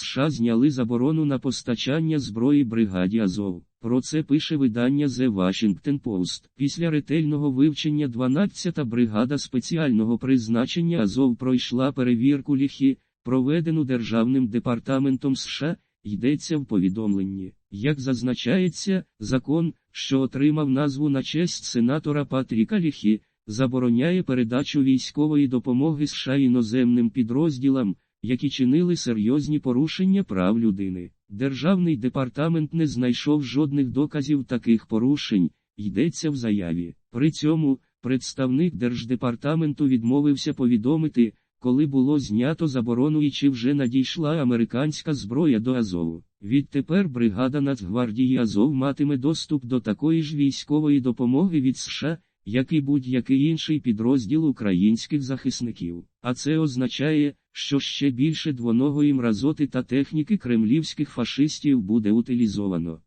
США зняли заборону на постачання зброї бригаді Азов. Про це пише видання The Washington Post. Після ретельного вивчення 12-та бригада спеціального призначення Азов пройшла перевірку ліхи, проведену Державним департаментом США, йдеться в повідомленні. Як зазначається, закон, що отримав назву на честь сенатора Патріка Ліхі, забороняє передачу військової допомоги США іноземним підрозділам, які чинили серйозні порушення прав людини. Державний департамент не знайшов жодних доказів таких порушень, йдеться в заяві. При цьому, представник Держдепартаменту відмовився повідомити, коли було знято заборону і чи вже надійшла американська зброя до Азову. Відтепер бригада Нацгвардії Азов матиме доступ до такої ж військової допомоги від США, як і будь-який інший підрозділ українських захисників. А це означає, що ще більше двоногої мразоти та техніки кремлівських фашистів буде утилізовано.